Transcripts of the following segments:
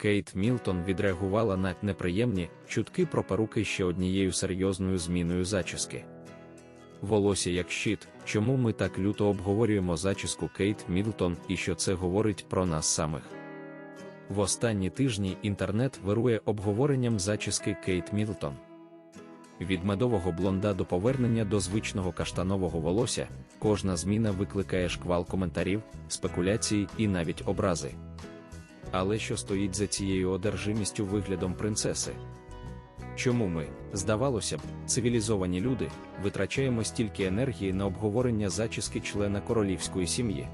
Кейт Мілтон відреагувала на неприємні чутки про перуки ще однією серйозною зміною зачіски. Волосся як щит, чому ми так люто обговорюємо зачіску Кейт Мілтон і що це говорить про нас самих. В останні тижні інтернет вирує обговоренням зачіски Кейт Мілтон. Від медового блонда до повернення до звичного каштанового волосся кожна зміна викликає шквал коментарів, спекуляцій і навіть образи. Але що стоїть за цією одержимістю виглядом принцеси? Чому ми, здавалося б, цивілізовані люди, витрачаємо стільки енергії на обговорення зачіски члена королівської сім'ї?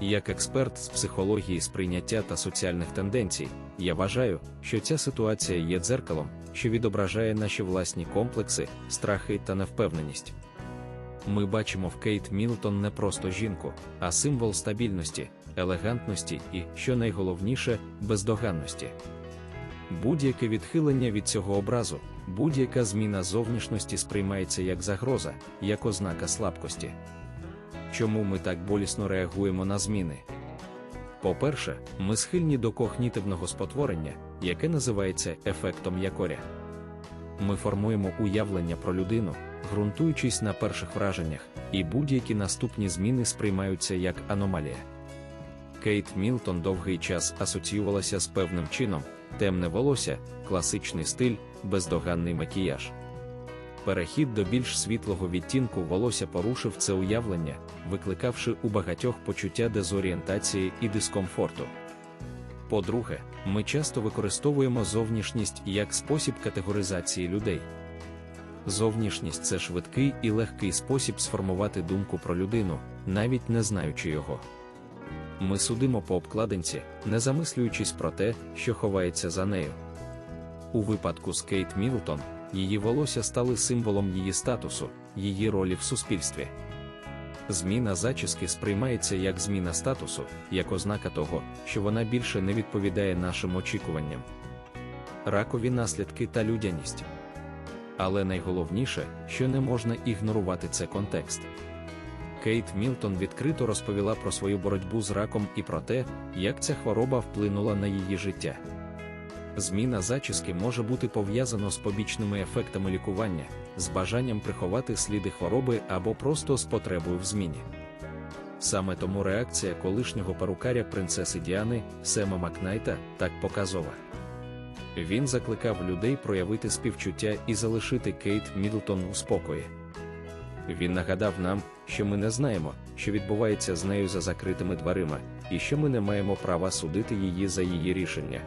Як експерт з психології сприйняття та соціальних тенденцій, я вважаю, що ця ситуація є дзеркалом, що відображає наші власні комплекси, страхи та невпевненість. Ми бачимо в Кейт Мілтон не просто жінку, а символ стабільності, елегантності і, що найголовніше, бездоганності. Будь-яке відхилення від цього образу, будь-яка зміна зовнішності сприймається як загроза, як ознака слабкості. Чому ми так болісно реагуємо на зміни? По-перше, ми схильні до когнітивного спотворення, яке називається ефектом якоря. Ми формуємо уявлення про людину, ґрунтуючись на перших враженнях, і будь-які наступні зміни сприймаються як аномалія. Кейт Мілтон довгий час асоціювалася з певним чином, темне волосся, класичний стиль, бездоганний макіяж. Перехід до більш світлого відтінку волосся порушив це уявлення, викликавши у багатьох почуття дезорієнтації і дискомфорту. По-друге, ми часто використовуємо зовнішність як спосіб категоризації людей. Зовнішність це швидкий і легкий спосіб сформувати думку про людину, навіть не знаючи його. Ми судимо по обкладинці, не замислюючись про те, що ховається за нею. У випадку з Кейт Мілтон, її волосся стали символом її статусу, її ролі в суспільстві. Зміна зачіски сприймається як зміна статусу, як ознака того, що вона більше не відповідає нашим очікуванням. Ракові наслідки та людяність. Але найголовніше, що не можна ігнорувати це контекст. Кейт Мілтон відкрито розповіла про свою боротьбу з раком і про те, як ця хвороба вплинула на її життя. Зміна зачіски може бути пов'язано з побічними ефектами лікування, з бажанням приховати сліди хвороби або просто з потребою в зміні. Саме тому реакція колишнього перукаря принцеси Діани Сема Макнайта так показова. Він закликав людей проявити співчуття і залишити Кейт Мідлтон у спокої. Він нагадав нам, що ми не знаємо, що відбувається з нею за закритими дверима, і що ми не маємо права судити її за її рішення.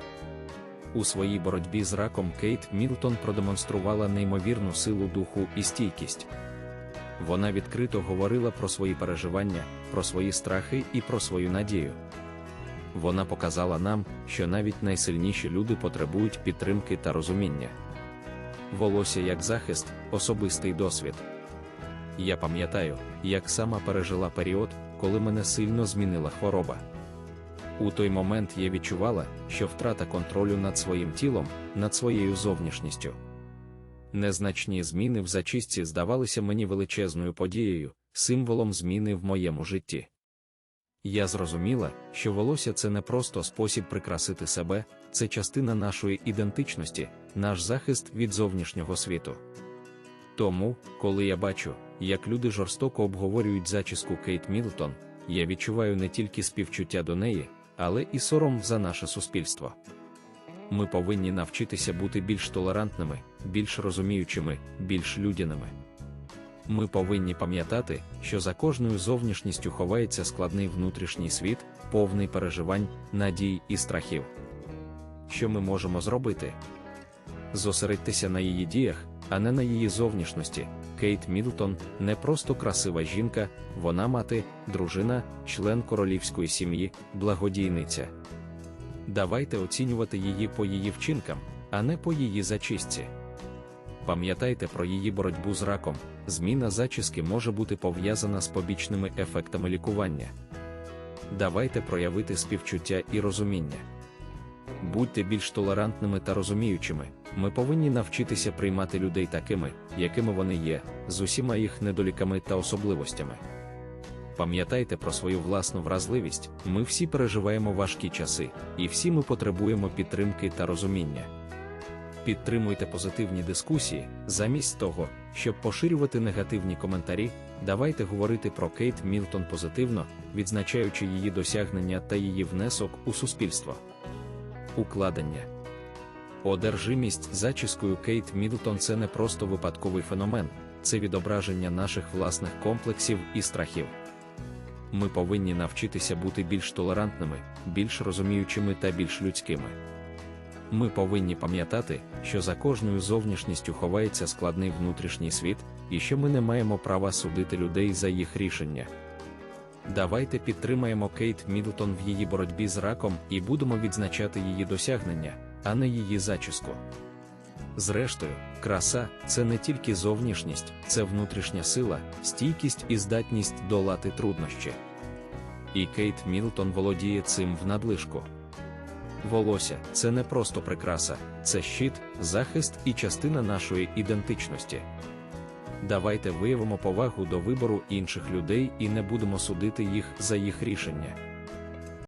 У своїй боротьбі з раком Кейт Мілтон продемонструвала неймовірну силу духу і стійкість. Вона відкрито говорила про свої переживання, про свої страхи і про свою надію. Вона показала нам, що навіть найсильніші люди потребують підтримки та розуміння. Волосся як захист, особистий досвід. Я пам'ятаю, як сама пережила період, коли мене сильно змінила хвороба. У той момент я відчувала, що втрата контролю над своїм тілом, над своєю зовнішністю. Незначні зміни в зачистці здавалися мені величезною подією, символом зміни в моєму житті. Я зрозуміла, що волосся це не просто спосіб прикрасити себе, це частина нашої ідентичності, наш захист від зовнішнього світу. Тому, коли я бачу, як люди жорстоко обговорюють зачіску Кейт Мілтон, я відчуваю не тільки співчуття до неї, але і сором за наше суспільство. Ми повинні навчитися бути більш толерантними, більш розуміючими, більш людяними. Ми повинні пам'ятати, що за кожною зовнішністю ховається складний внутрішній світ, повний переживань, надій і страхів. Що ми можемо зробити? Зосередьтеся на її діях, а не на її зовнішності. Кейт Мідлтон не просто красива жінка, вона мати, дружина, член королівської сім'ї, благодійниця. Давайте оцінювати її по її вчинкам, а не по її зачистці. Пам'ятайте про її боротьбу з раком, зміна зачіски може бути пов'язана з побічними ефектами лікування. Давайте проявити співчуття і розуміння. Будьте більш толерантними та розуміючими, ми повинні навчитися приймати людей такими, якими вони є, з усіма їх недоліками та особливостями. Пам'ятайте про свою власну вразливість, ми всі переживаємо важкі часи, і всі ми потребуємо підтримки та розуміння. Підтримуйте позитивні дискусії, замість того, щоб поширювати негативні коментарі, давайте говорити про Кейт Мілтон позитивно, відзначаючи її досягнення та її внесок у суспільство. Укладення Одержимість зачіскою Кейт Мідлтон це не просто випадковий феномен, це відображення наших власних комплексів і страхів. Ми повинні навчитися бути більш толерантними, більш розуміючими та більш людськими. Ми повинні пам'ятати, що за кожною зовнішністю ховається складний внутрішній світ, і що ми не маємо права судити людей за їх рішення. Давайте підтримаємо Кейт Мідлтон в її боротьбі з раком і будемо відзначати її досягнення, а не її зачіску. Зрештою, краса це не тільки зовнішність, це внутрішня сила, стійкість і здатність долати труднощі. І Кейт Мілтон володіє цим в надлишку. Волосся це не просто прикраса, це щит, захист і частина нашої ідентичності. Давайте виявимо повагу до вибору інших людей і не будемо судити їх за їх рішення.